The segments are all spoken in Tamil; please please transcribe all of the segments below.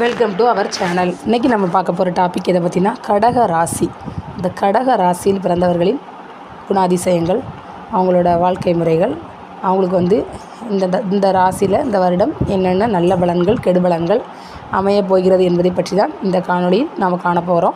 வெல்கம் டு அவர் சேனல் இன்றைக்கி நம்ம பார்க்க போகிற டாபிக் எதை பார்த்திங்கன்னா கடக ராசி. இந்த கடக ராசியில் பிறந்தவர்களின் குணாதிசயங்கள் அவங்களோட வாழ்க்கை முறைகள் அவங்களுக்கு வந்து இந்த இந்த- இந்த ராசியில் இந்த வருடம் என்னென்ன நல்ல பலன்கள் கெடுபலன்கள் அமையப் போகிறது என்பதை பற்றி தான் இந்த காணொலியில் நாம் காண போகிறோம்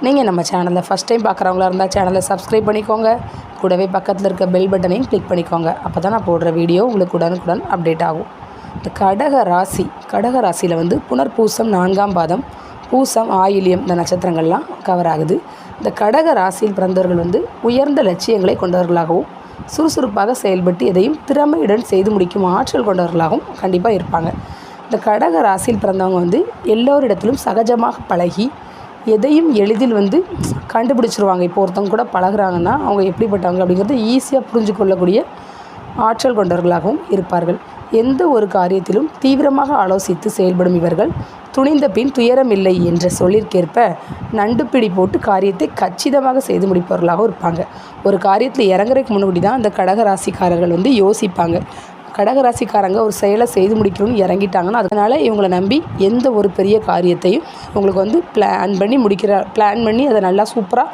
நீங்கள் நம்ம சேனலில் ஃபஸ்ட் டைம் பார்க்குறவங்களா இருந்தால் சேனலை சப்ஸ்கிரைப் பண்ணிக்கோங்க. கூடவே பக்கத்தில் இருக்க பெல் பட்டனையும் கிளிக் பண்ணிக்கோங்க. அப்போ தான் நான் போடுற வீடியோ உங்களுக்கு உடனுக்குடன் அப்டேட் ஆகும். இந்த கடக ராசி கடக ராசியில் வந்து புனர்பூசம் நான்காம் பாதம் பூசம் ஆயிலியம் இந்த நட்சத்திரங்கள்லாம் கவர் ஆகுது. இந்த கடக ராசியில் பிறந்தவர்கள் வந்து உயர்ந்த லட்சியங்களை கொண்டவர்களாகவும் சுறுசுறுப்பாக செயல்பட்டு எதையும் திறமையுடன் செய்து முடிக்கும் ஆற்றல் கொண்டவர்களாகவும் கண்டிப்பாக இருப்பாங்க. இந்த கடக ராசியில் பிறந்தவங்க வந்து எல்லோரிடத்திலும் சகஜமாக பழகி எதையும் எளிதில் வந்து கண்டுபிடிச்சிருவாங்க. இப்போ ஒருத்தவங்க கூட பழகுறாங்கன்னா அவங்க எப்படிப்பட்டவங்க அப்படிங்கிறது ஈஸியாக புரிஞ்சு கொள்ளக்கூடிய ஆற்றல் கொண்டவர்களாகவும் இருப்பார்கள். எந்த ஒரு காரியத்திலும் தீவிரமாக ஆலோசித்து செயல்படும் இவர்கள் துணிந்த பின் துயரமில்லை என்ற சொல்லிற்கேற்ப நண்டுப்பிடி போட்டு காரியத்தை கச்சிதமாக செய்து முடிப்பவர்களாகவும் இருப்பாங்க. ஒரு காரியத்தில் இறங்குறதுக்கு முன்னாடி தான் அந்த கடக ராசிக்காரர்கள் வந்து யோசிப்பாங்க. கடகராசிக்காரங்க ஒரு செயலை செய்து முடிக்கணும்னு இறங்கிட்டாங்கன்னா அதனால் இவங்களை நம்பி எந்த ஒரு பெரிய காரியத்தையும் இவங்களுக்கு வந்து பிளான் பண்ணி முடிக்கிற பிளான் பண்ணி அதை நல்லா சூப்பராக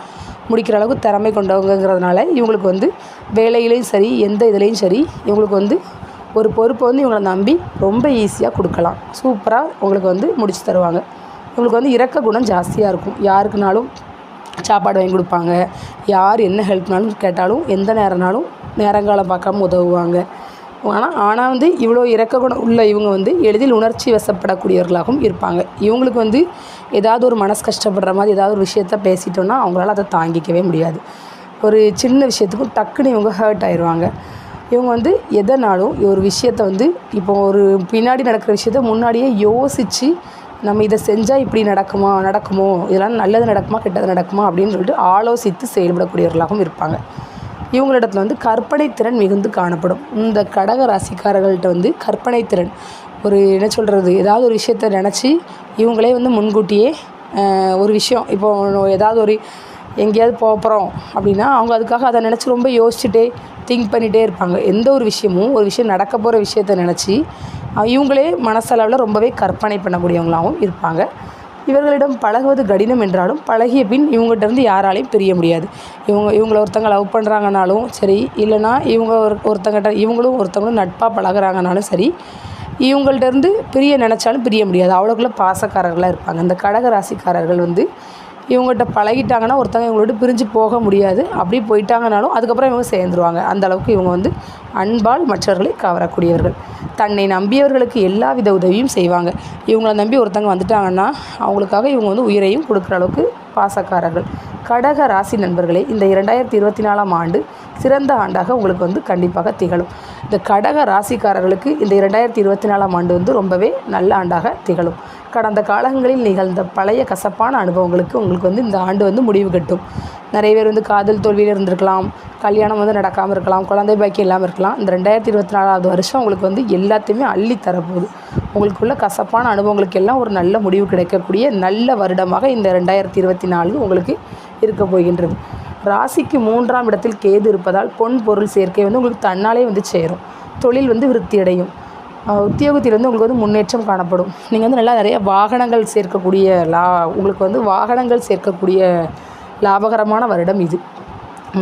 முடிக்கிற அளவுக்கு திறமை கொண்டவங்கிறதுனால இவங்களுக்கு வந்து வேலையிலையும் சரி எந்த இதுலேயும் சரி இவங்களுக்கு வந்து ஒரு பொறுப்பை வந்து இவங்களை நம்பி ரொம்ப ஈஸியாக கொடுக்கலாம். சூப்பராக உங்களுக்கு வந்து முடிச்சு தருவாங்க. இவங்களுக்கு வந்து இறக்க குணம் ஜாஸ்தியாக இருக்கும். யாருக்குனாலும் சாப்பாடு வாங்கி கொடுப்பாங்க. யார் என்ன ஹெல்ப்னாலும் கேட்டாலும் எந்த நேரம்னாலும் நேரங்காலம் பார்க்காம உதவுவாங்க. ஆனால் ஆனால் வந்து இவ்வளோ இறக்க குணம் உள்ள இவங்க வந்து எளிதில் உணர்ச்சி வசப்படக்கூடியவர்களாகவும் இருப்பாங்க. இவங்களுக்கு வந்து ஏதாவது ஒரு மனசு கஷ்டப்படுற மாதிரி ஏதாவது ஒரு விஷயத்த பேசிட்டோன்னா அவங்களால அதை தாங்கிக்கவே முடியாது. ஒரு சின்ன விஷயத்துக்கும் டக்குன்னு இவங்க ஹர்ட் ஆயிடுவாங்க இவங்க வந்து எதனாலும் ஒரு விஷயத்த வந்து இப்போ ஒரு பின்னாடி நடக்கிற விஷயத்த முன்னாடியே யோசித்து நம்ம இதை செஞ்சால் இப்படி நடக்குமா நடக்குமோ இதெல்லாம் நல்லது நடக்குமா கெட்டது நடக்குமா அப்படின்னு சொல்லிட்டு ஆலோசித்து செயல்படக்கூடியவர்களாகவும் இருப்பாங்க. இவங்களிடத்துல வந்து கற்பனை திறன் மிகுந்து காணப்படும். இந்த கடக ராசிக்காரர்கள்ட்ட வந்து கற்பனை திறன் ஒரு என்ன சொல்கிறது ஏதாவது ஒரு விஷயத்த நினச்சி இவங்களே வந்து முன்கூட்டியே ஒரு விஷயம் இப்போ ஏதாவது ஒரு எங்கேயாவது போக போகிறோம் அப்படின்னா அவங்க அதுக்காக அதை நினச்சி ரொம்ப யோசிச்சுட்டே திங்க் பண்ணிகிட்டே இருப்பாங்க. எந்த ஒரு விஷயமும் ஒரு விஷயம் நடக்க போகிற விஷயத்த நினச்சி இவங்களே மனசளவில் ரொம்பவே கற்பனை பண்ணக்கூடியவங்களாகவும் இருப்பாங்க. இவர்களிடம் பழகுவது கடினம் என்றாலும் பழகிய பின் இவங்ககிட்டருந்து யாராலையும் பிரிய முடியாது. இவங்க இவங்கள ஒருத்தங்க லவ் பண்ணுறாங்கனாலும் சரி இல்லைனா இவங்க ஒரு ஒருத்தங்கிட்ட இவங்களும் ஒருத்தவங்களும் நட்பாக பழகுறாங்கனாலும் சரி இவங்கள்ட்ட இருந்து பிரிய நினச்சாலும் பிரிய முடியாது. அவ்வளோக்குள்ள பாசக்காரர்களாக இருப்பாங்க. இந்த கடக ராசிக்காரர்கள் வந்து இவங்ககிட்ட பழகிட்டாங்கன்னா ஒருத்தவங்க இவங்களோட பிரிஞ்சு போக முடியாது. அப்படி போயிட்டாங்கனாலும் அதுக்கப்புறம் இவங்க சேர்ந்துருவாங்க. அந்த அளவுக்கு இவங்க வந்து அன்பால் மற்றவர்களை கவரக்கூடியவர்கள். தன்னை நம்பியவர்களுக்கு எல்லா வித உதவியும் செய்வாங்க. இவங்கள நம்பி ஒருத்தவங்க வந்துட்டாங்கன்னா அவங்களுக்காக இவங்க வந்து உயிரையும் கொடுக்குற அளவுக்கு பாசக்காரர்கள். கடக ராசி நண்பர்களே இந்த இரண்டாயிரத்தி இருபத்தி நாலாம் ஆண்டு சிறந்த ஆண்டாக உங்களுக்கு வந்து கண்டிப்பாக திகழும். இந்த கடக ராசிக்காரர்களுக்கு இந்த இரண்டாயிரத்தி இருபத்தி நாலாம் ஆண்டு வந்து ரொம்பவே நல்ல ஆண்டாக திகழும். கடந்த காலங்களில் நிகழ்ந்த பழைய கசப்பான அனுபவங்களுக்கு உங்களுக்கு வந்து இந்த ஆண்டு வந்து முடிவு கட்டும். நிறைய பேர் வந்து காதல் தோல்வியில் இருந்திருக்கலாம் கல்யாணம் வந்து நடக்காமல் இருக்கலாம் குழந்தை பாக்கி இல்லாமல் இருக்கலாம். இந்த ரெண்டாயிரத்தி இருபத்தி நாலாவது வருஷம் உங்களுக்கு வந்து எல்லாத்தையுமே அள்ளி தரப்போகுது. உங்களுக்குள்ள கசப்பான அனுபவங்களுக்கு எல்லாம் ஒரு நல்ல முடிவு கிடைக்கக்கூடிய நல்ல வருடமாக இந்த ரெண்டாயிரத்தி இருபத்தி நாலு உங்களுக்கு இருக்க போகின்றது. ராசிக்கு மூன்றாம் இடத்தில் கேது இருப்பதால் பொன் பொருள் சேர்க்கை வந்து உங்களுக்கு தன்னாலே வந்து சேரும். தொழில் வந்து விருத்தியடையும் அடையும். உத்தியோகத்தில் வந்து உங்களுக்கு வந்து முன்னேற்றம் காணப்படும். நீங்கள் வந்து நல்லா நிறைய வாகனங்கள் சேர்க்கக்கூடிய லா உங்களுக்கு வந்து வாகனங்கள் சேர்க்கக்கூடிய லாபகரமான வருடம் இது.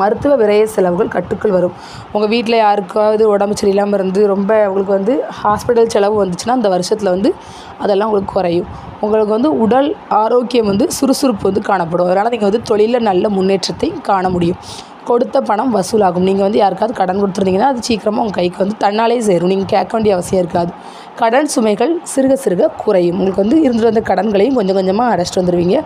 மருத்துவ விரைய செலவுகள் கட்டுக்குள் வரும். உங்கள் வீட்டில் யாருக்காவது உடம்பு சரியில்லாமல் இருந்து ரொம்ப உங்களுக்கு வந்து ஹாஸ்பிட்டல் செலவு வந்துச்சுன்னா அந்த வருஷத்தில் வந்து அதெல்லாம் உங்களுக்கு குறையும். உங்களுக்கு வந்து உடல் ஆரோக்கியம் வந்து சுறுசுறுப்பு வந்து காணப்படும். அதனால் நீங்கள் வந்து தொழிலில் நல்ல முன்னேற்றத்தை காண முடியும். கொடுத்த பணம் வசூலாகும். நீங்கள் வந்து யாருக்காவது கடன் கொடுத்துருந்தீங்கன்னா அது சீக்கிரமாக உங்கள் கைக்கு வந்து தன்னாலே சேரும். நீங்கள் கேட்க வேண்டிய அவசியம் இருக்காது. கடன் சுமைகள் சிறுக சிறுக குறையும். உங்களுக்கு வந்து இருந்துட்டு வந்த கடன்களையும் கொஞ்சம் கொஞ்சமாக அரெஸ்ட் வந்துடுவீங்க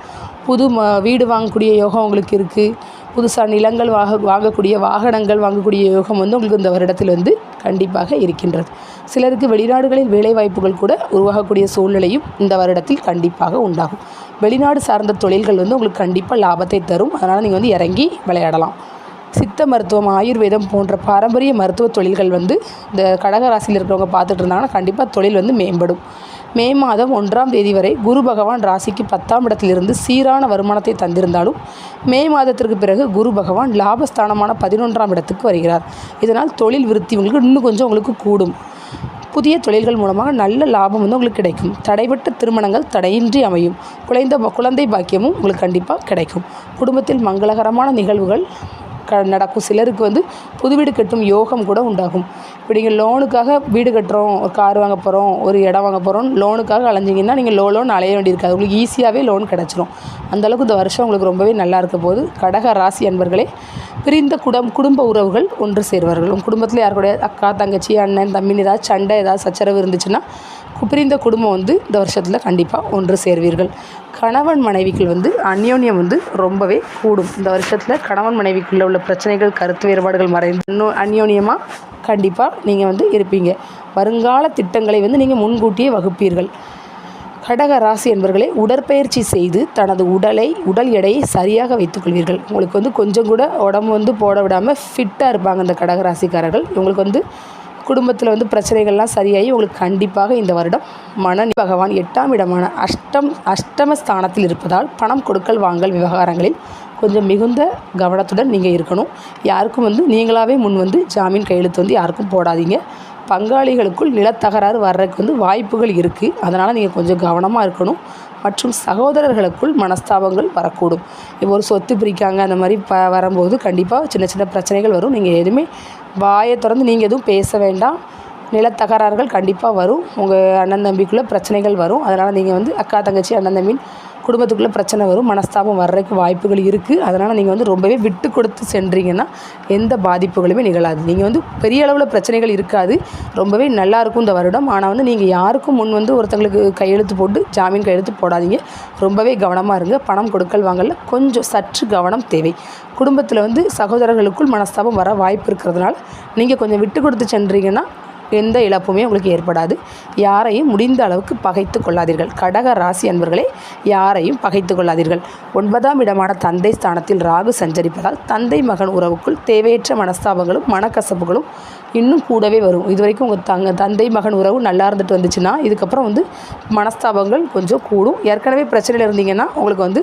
புது ம வீடு வாங்கக்கூடிய யோகம் உங்களுக்கு இருக்குது புதுசாக நிலங்கள் வாங்க வாங்கக்கூடிய வாகனங்கள் வாங்கக்கூடிய யோகம் வந்து உங்களுக்கு இந்த வருடத்தில் வந்து கண்டிப்பாக இருக்கின்றது. சிலருக்கு வெளிநாடுகளில் வேலை வாய்ப்புகள் கூட உருவாகக்கூடிய சூழ்நிலையும் இந்த வருடத்தில் கண்டிப்பாக உண்டாகும். வெளிநாடு சார்ந்த தொழில்கள் வந்து உங்களுக்கு கண்டிப்பாக லாபத்தை தரும். அதனால் நீங்கள் வந்து இறங்கி விளையாடலாம். சித்த மருத்துவம் ஆயுர்வேதம் போன்ற பாரம்பரிய மருத்துவ தொழில்கள் வந்து இந்த கடகராசியில் இருக்கிறவங்க பார்த்துட்டு இருந்தாங்கன்னா கண்டிப்பாக தொழில் வந்து மேம்படும். மே மாதம் ஒன்றாம் தேதி வரை குரு பகவான் ராசிக்கு பத்தாம் இடத்திலிருந்து சீரான வருமானத்தை தந்திருந்தாலும் மே மாதத்திற்கு பிறகு குரு பகவான் லாபஸ்தானமான பதினொன்றாம் இடத்துக்கு வருகிறார். இதனால் தொழில் விருத்தி உங்களுக்கு இன்னும் கொஞ்சம் உங்களுக்கு கூடும். புதிய தொழில்கள் மூலமாக நல்ல லாபம் வந்து உங்களுக்கு கிடைக்கும். தடைபட்ட திருமணங்கள் தடையின்றி அமையும். குழந்த குழந்தை பாக்கியமும் உங்களுக்கு கண்டிப்பாக கிடைக்கும். குடும்பத்தில் மங்களகரமான நிகழ்வுகள் க நடக்கும் சிலருக்கு வந்து புது வீடு கட்டும் யோகம் கூட உண்டாகும். இப்போ நீங்கள் லோனுக்காக வீடு கட்டுறோம் ஒரு கார் வாங்க போகிறோம் ஒரு இடம் வாங்க போகிறோம் லோனுக்காக அலைஞ்சிங்கன்னா நீங்கள் லோ லோன் அலைய வேண்டியிருக்காது. உங்களுக்கு ஈஸியாகவே லோன் கிடச்சிரும். அந்தளவுக்கு இந்த வருஷம் உங்களுக்கு ரொம்பவே நல்லா இருக்க போது கடக ராசி அன்பர்களே பிரிந்த குடம் குடும்ப உறவுகள் ஒன்று சேர்வார்கள். உங்கள் குடும்பத்தில் யார் கூட அக்கா தங்கச்சி அண்ணன் தம்பின்னு ஏதாவது சண்டை ஏதாவது சச்சரவு இருந்துச்சுன்னா பிரிந்த குடும்பம் வந்து இந்த வருஷத்தில் கண்டிப்பாக ஒன்று சேர்வீர்கள். கணவன் மனைவிக்கு வந்து அந்யோன்யம் வந்து ரொம்பவே கூடும். இந்த வருஷத்தில் கணவன் மனைவிக்குள்ளே உள்ள பிரச்சனைகள் கருத்து வேறுபாடுகள் மறைந்து இன்னும் அந்யோன்யமாக கண்டிப்பாக நீங்கள் வந்து இருப்பீங்க. வருங்கால திட்டங்களை வந்து நீங்கள் முன்கூட்டியே வகுப்பீர்கள். கடக ராசி என்பவர்களே உடற்பயிற்சி செய்து தனது உடலை உடல் எடையை சரியாக வைத்துக்கொள்வீர்கள் உங்களுக்கு வந்து கொஞ்சம் கூட உடம்பு வந்து போட விடாமல் ஃபிட்டாக இருப்பாங்க இந்த கடக ராசிக்காரர்கள். இவங்களுக்கு வந்து குடும்பத்தில் வந்து பிரச்சனைகள்லாம் சரியாகி உங்களுக்கு கண்டிப்பாக இந்த வருடம் மன பகவான் எட்டாம் இடமான அஷ்டம் அஷ்டம ஸ்தானத்தில் இருப்பதால் பணம் கொடுக்கல் வாங்கல் விவகாரங்களில் கொஞ்சம் மிகுந்த கவனத்துடன் நீங்கள் இருக்கணும். யாருக்கும் வந்து நீங்களாகவே முன் வந்து ஜாமீன் கையெழுத்து வந்து யாருக்கும் போடாதீங்க. பங்காளிகளுக்குள் நிலத்தகராறு வர்றதுக்கு வந்து வாய்ப்புகள் இருக்குது அதனால் நீங்கள் கொஞ்சம் கவனமாக இருக்கணும். மற்றும் சகோதரர்களுக்குள் மனஸ்தாபங்கள் வரக்கூடும். இப்போ ஒரு சொத்து பிரிக்காங்க அந்த மாதிரி ப வரும்போது கண்டிப்பாக சின்ன சின்ன பிரச்சனைகள் வரும். நீங்கள் எதுவுமே வாயை திறந்து நீங்கள் எதுவும் பேச வேண்டாம். நிலத்தகராறுகள் கண்டிப்பாக வரும். உங்கள் அண்ணன் தம்பிக்குள்ளே பிரச்சனைகள் வரும். அதனால் நீங்கள் வந்து அக்கா தங்கச்சி அண்ணன் தம்பின் குடும்பத்துக்குள்ளே பிரச்சனை வரும். மனஸ்தாபம் வர்றதுக்கு வாய்ப்புகள் இருக்குது அதனால் நீங்கள் வந்து ரொம்பவே விட்டு கொடுத்து சென்றீங்கன்னா எந்த பாதிப்புகளுமே நிகழாது. நீங்கள் வந்து பெரிய அளவில் பிரச்சனைகள் இருக்காது. ரொம்பவே நல்லாயிருக்கும் இந்த வருடம். ஆனால் வந்து நீங்கள் யாருக்கும் முன் வந்து ஒருத்தங்களுக்கு கையெழுத்து போட்டு ஜாமீன் கையெழுத்து போடாதீங்க. ரொம்பவே கவனமாக இருங்க. பணம் கொடுக்கல் வாங்கல கொஞ்சம் சற்று கவனம் தேவை. குடும்பத்தில் வந்து சகோதரர்களுக்குள் மனஸ்தாபம் வர வாய்ப்பு இருக்கிறதுனால நீங்கள் கொஞ்சம் விட்டு கொடுத்து சென்றீங்கன்னா எந்த இழப்புமே உங்களுக்கு ஏற்படாது. யாரையும் முடிந்த அளவுக்கு பகைத்து கொள்ளாதீர்கள். கடக ராசி அன்பர்களே யாரையும் பகைத்து கொள்ளாதீர்கள். ஒன்பதாம் இடமான தந்தை ஸ்தானத்தில் ராகு சஞ்சரிப்பதால் தந்தை மகன் உறவுக்குள் தேவையற்ற மனஸ்தாபங்களும் மனக்கசப்புகளும் இன்னும் கூடவே வரும். இது வரைக்கும் உங்கள் தங்க தந்தை மகன் உறவு நல்லா இருந்துட்டு வந்துச்சுன்னா இதுக்கப்புறம் வந்து மனஸ்தாபங்கள் கொஞ்சம் கூடும். ஏற்கனவே பிரச்சனையில் இருந்தீங்கன்னா உங்களுக்கு வந்து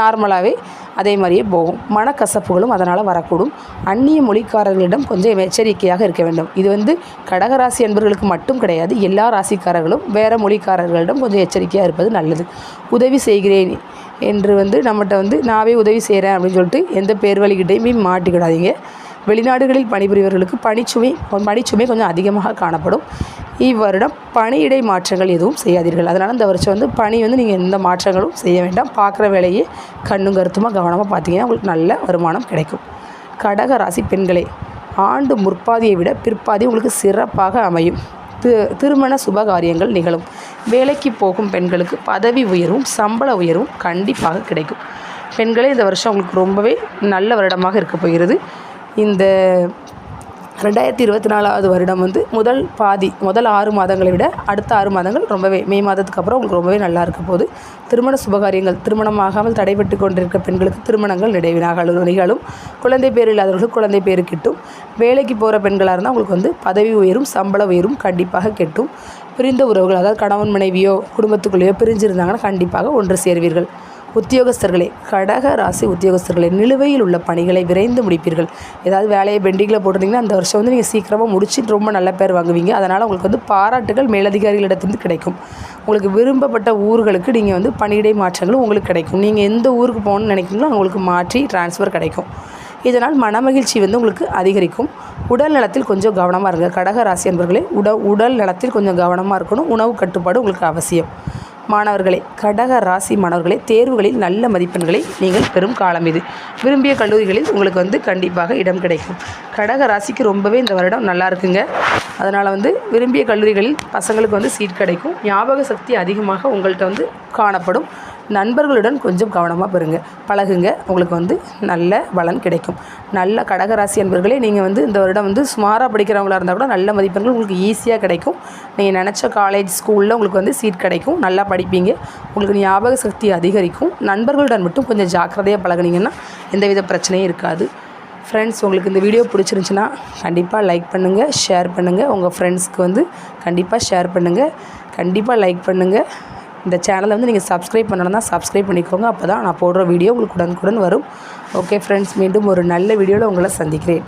நார்மலாகவே அதே மாதிரியே போகும். மனக்கசப்புகளும் அதனால் வரக்கூடும். அந்நிய மொழிக்காரர்களிடம் கொஞ்சம் எச்சரிக்கையாக இருக்க வேண்டும். இது வந்து கடகராசி அன்பர்களுக்கு மட்டும் கிடையாது எல்லா ராசிக்காரர்களும் வேறு மொழிக்காரர்களிடம் கொஞ்சம் எச்சரிக்கையாக இருப்பது நல்லது. உதவி செய்கிறேன் என்று வந்து நம்மகிட்ட வந்து நாவே உதவி செய்கிறேன் அப்படின்னு சொல்லிட்டு எந்த பேர் வழிகிட்டையுமே மாட்டிக்கிடாதீங்க. வெளிநாடுகளில் பணிபுரிவர்களுக்கு பணிச்சுமை பணிச்சுமை கொஞ்சம் அதிகமாக காணப்படும். இவ்வருடம் பணியிடை மாற்றங்கள் எதுவும் செய்யாதீர்கள். அதனால் இந்த வருஷம் வந்து பணி வந்து நீங்கள் எந்த மாற்றங்களும் செய்ய வேண்டாம். பார்க்குற வேலையே கண்ணும் கருத்துமாக கவனமாக பார்த்தீங்கன்னா உங்களுக்கு நல்ல வருமானம் கிடைக்கும். கடக ராசி பெண்களே ஆண்டு முற்பாதியை விட பிற்பாதி உங்களுக்கு சிறப்பாக அமையும். திருமண சுபகாரியங்கள் நிகழும். வேலைக்கு போகும் பெண்களுக்கு பதவி உயர்வும் சம்பள உயர்வும் கண்டிப்பாக கிடைக்கும். பெண்களே இந்த வருஷம் உங்களுக்கு ரொம்பவே நல்ல வருடமாக இருக்க போகிறது. இந்த ரெண்டாயிரத்தி இருபத்தி நாலாவது வருடம் வந்து முதல் பாதி முதல் ஆறு மாதங்களை விட அடுத்த ஆறு மாதங்கள் ரொம்பவே மே மாதத்துக்கு அப்புறம் உங்களுக்கு ரொம்பவே நல்லா இருக்க போது திருமண சுபகாரியங்கள் திருமணம் ஆகாமல் தடைபட்டு கொண்டிருக்க பெண்களுக்கு திருமணங்கள் நினைவினாக நிகழும் குழந்தை பேர் இல்லாதவர்களுக்கு குழந்தை பேர் கிட்டும். வேலைக்கு போகிற பெண்களாக இருந்தால் உங்களுக்கு வந்து பதவி உயரும் சம்பள உயரும் கண்டிப்பாக கெட்டும். பிரிந்த உறவுகள் அதாவது கணவன் மனைவியோ குடும்பத்துக்குள்ளேயோ பிரிஞ்சிருந்தாங்கன்னா கண்டிப்பாக ஒன்று சேர்வீர்கள். உத்தியோகஸ்தர்களே கடக ராசி உத்தியோகஸ்தர்களே நிலுவையில் உள்ள பணிகளை விரைந்து முடிப்பீர்கள். ஏதாவது வேலையை பெண்டிங்கில் போட்டிருந்தீங்கன்னா அந்த வருஷம் வந்து நீங்கள் சீக்கிரமாக முடிச்சு ரொம்ப நல்ல பேர் வாங்குவீங்க. அதனால் உங்களுக்கு வந்து பாராட்டுகள் மேலதிகாரிகளிடத்திலிருந்து கிடைக்கும். உங்களுக்கு விரும்பப்பட்ட ஊர்களுக்கு நீங்கள் வந்து பணியிடை மாற்றங்களும் உங்களுக்கு கிடைக்கும். நீங்கள் எந்த ஊருக்கு போகணும்னு நினைக்கிறீங்களோ உங்களுக்கு மாற்றி டிரான்ஸ்ஃபர் கிடைக்கும். இதனால் மனமகிழ்ச்சி வந்து உங்களுக்கு அதிகரிக்கும். உடல் நலத்தில் கொஞ்சம் கவனமாக இருங்க. கடக ராசி என்பர்களே உட உடல் நலத்தில் கொஞ்சம் கவனமாக இருக்கணும். உணவு கட்டுப்பாடு உங்களுக்கு அவசியம். மாணவர்களே கடக ராசி மாணவர்களே தேர்வுகளில் நல்ல மதிப்பெண்களை நீங்கள் பெறும் காலம் இது. விரும்பிய கல்லூரிகளில் உங்களுக்கு வந்து கண்டிப்பாக இடம் கிடைக்கும். கடக ராசிக்கு ரொம்பவே இந்த வருடம் நல்லா இருக்குங்க. அதனால் வந்து விரும்பிய கல்லூரிகளில் பசங்களுக்கு வந்து சீட் கிடைக்கும். ஞாபக சக்தி அதிகமாக உங்கள்கிட்ட வந்து காணப்படும். நண்பர்களுடன் கொஞ்சம் கவனமாக பெறுங்க. பழகுங்க. உங்களுக்கு வந்து நல்ல பலன் கிடைக்கும். நல்ல கடகராசி அன்பர்களே நீங்கள் வந்து இந்த வருடம் வந்து சுமாராக படிக்கிறவங்களா இருந்தால் கூட நல்ல மதிப்பெண்கள் உங்களுக்கு ஈஸியாக கிடைக்கும். நீங்கள் நினச்ச காலேஜ் ஸ்கூலில் உங்களுக்கு வந்து சீட் கிடைக்கும். நல்லா படிப்பீங்க. உங்களுக்கு ஞாபக சக்தி அதிகரிக்கும். நண்பர்களுடன் மட்டும் கொஞ்சம் ஜாக்கிரதையாக பழகுனீங்கன்னா எந்தவித பிரச்சனையும் இருக்காது. ஃப்ரெண்ட்ஸ் உங்களுக்கு இந்த வீடியோ பிடிச்சிருந்துச்சின்னா கண்டிப்பாக லைக் பண்ணுங்கள் ஷேர் பண்ணுங்கள் உங்கள் ஃப்ரெண்ட்ஸ்க்கு வந்து கண்டிப்பாக ஷேர் பண்ணுங்கள் கண்டிப்பாக லைக் பண்ணுங்கள் இந்த சேனலை வந்து நீங்கள் சப்ஸ்கிரைப் பண்ணணும்னா சப்ஸ்கிரைப் பண்ணிக்கோங்க. அப்போ தான் நான் போடுற வீடியோ உங்களுக்கு உடனுக்குடன் வரும். ஓகே ஃப்ரெண்ட்ஸ் மீண்டும் ஒரு நல்ல வீடியோவில் உங்களை சந்திக்கிறேன்.